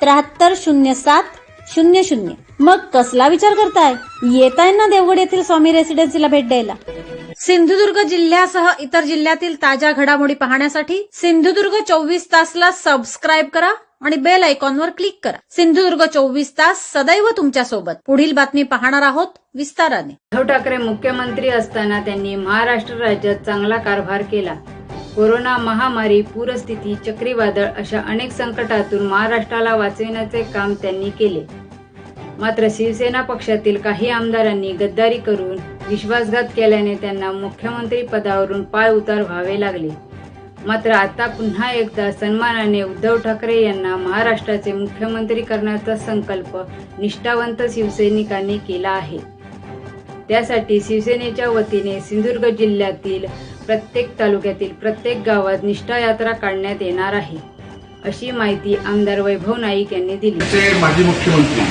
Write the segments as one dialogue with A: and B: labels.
A: त्र्याहत्तर शून्य सात शून्य शून्य. मग कसला विचार करताय? येताय ना देवगड येथील स्वामी रेसिडेन्सीला भेट द्यायला. सिंधुदुर्ग जिल्ह्यासह इतर जिल्ह्यातील ताज्या घडामोडी पाहण्यासाठी सिंधुदुर्ग चोवीस तासला सबस्क्राईब करा आणि बेल आयकॉनवर क्लिक करा. सिंधुदुर्ग चोवीस तास सदैव तुमच्यासोबत पुढील बातमी पाहणार आहोत विस्ताराने.
B: उद्धव ठाकरे मुख्यमंत्री असताना त्यांनी महाराष्ट्र राज्यात चांगला कारभार केला. कोरोना महामारी पूरस्थिती चक्रीवादळ अशा अनेक संकटातून महाराष्ट्राला वाचविण्याचे काम त्यांनी केले. मात्र शिवसेना पक्षातील काही आमदारांनी गद्दारी करून विश्वासघात केल्याने त्यांना मुख्यमंत्री पदावरून पाय उतार व्हावे लागले. मात्र आता पुन्हा एकदा सन्मानाने उद्धव ठाकरे यांना महाराष्ट्राचे मुख्यमंत्री करण्याचा संकल्प निष्ठावंत शिवसैनिकांनी केला आहे. त्यासाठी शिवसेनेच्या वतीने सिंधुदुर्ग जिल्ह्यातील प्रत्येक तालुक्यातील प्रत्येक गावात निष्ठा यात्रा काढण्यात येणार आहे अशी माहिती आमदार वैभव नाईक यांनी दिली.
C: चे माजी मुख्यमंत्री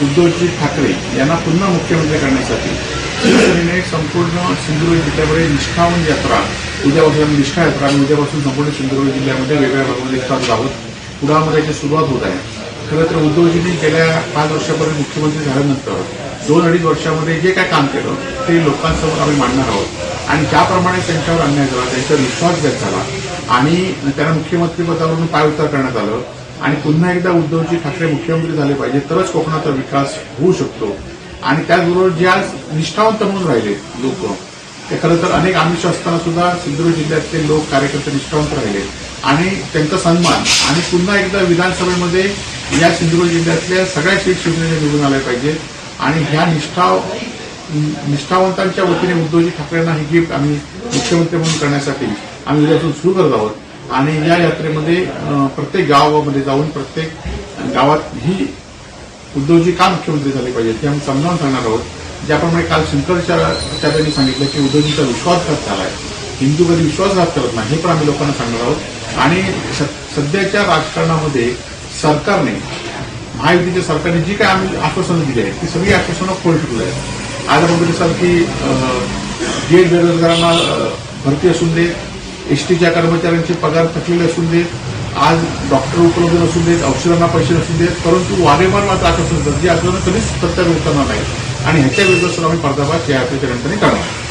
C: उद्धवजी ठाकरे यांना पुन्हा मुख्यमंत्री करण्यासाठी शिवसेनेने संपूर्ण सिंधुदुर्ग जिल्ह्यामध्ये निष्ठावन यात्रा उद्यापासून निष्ठा यात्रा आणि उद्यापासून संपूर्ण सिंधुदुर्ग जिल्ह्यामध्ये वेगवेगळ्या भागामध्ये चालू आहोत पुण्यामध्ये याची सुरुवात होत आहे. खरं तर उद्धवजींनी गेल्या पाच वर्षापर्यंत मुख्यमंत्री झाल्यानंतर दोन अडीच वर्षामध्ये जे काय काम केलं ते लोकांसमोर आम्ही मांडणार आहोत. आणि ज्याप्रमाणे त्यांच्यावर अन्याय झाला त्यांच्यावर विश्वासघात झाला आणि त्यांना मुख्यमंत्री पदावरून पाय उतार करण्यात आलं आणि पुन्हा एकदा उद्धवजी ठाकरे मुख्यमंत्री झाले पाहिजे तरच कोकणाचा विकास होऊ शकतो. आणि त्याचबरोबर जे आज निष्ठावंत म्हणून राहिले लोक ते खरं तर अनेक आमिष असताना सुद्धा सिंधुदुर्ग जिल्ह्यातले लोक कार्यकर्ते निष्ठावंत राहिले. आणि त्यांचा सन्मान आणि पुन्हा एकदा विधानसभेमध्ये या सिंधुदुर्ग जिल्ह्यातल्या सगळ्या सीट शिवसेनेने निवडून आल्या पाहिजे. आणि ह्या निष्ठा निष्ठावंतांच्या वतीने उद्धवजी ठाकरेंना ही गिफ्ट आम्ही मुख्यमंत्री म्हणून करण्यासाठी आम्ही उद्यापासून सुरू करत आहोत. आणि या यात्रेमध्ये प्रत्येक गावामध्ये जाऊन प्रत्येक गावात ही उद्धवजी का मुख्यमंत्री झाले पाहिजे ते आम्ही समजावून सांगणार आहोत. ज्याप्रमाणे काल शंकराचार्यांनी सांगितलं की उद्धवजीचा विश्वासघात झालाय. हिंदू कधी विश्वासघात करत नाही हे पण आम्ही लोकांना सांगणार आहोत. आणि स- सध्याच्या राजकारणामध्ये सरकारने महायुतीच्या सरकारने जी काय आम्ही आश्वासनं दिली आहेत ती सगळी आश्वासनं खोल ठेवली आहेत. आज आपण दिसाल की जे बेरोजगारांना भरती असून दे एसटीच्या कर्मचाऱ्यांचे पगार थकलेले असून देत आज डॉक्टर उपलब्ध नसून देत औषधांना पैसे नसून देत परंतु वारेमार मात्र आश्वासन देतात जे आपल्याला कधीच प्रत्यार करणार नाही. आणि ह्याच्या विरुद्ध सुद्धा आम्ही पर्दाफाश या यात्रेच्या निमित्ताने करणार.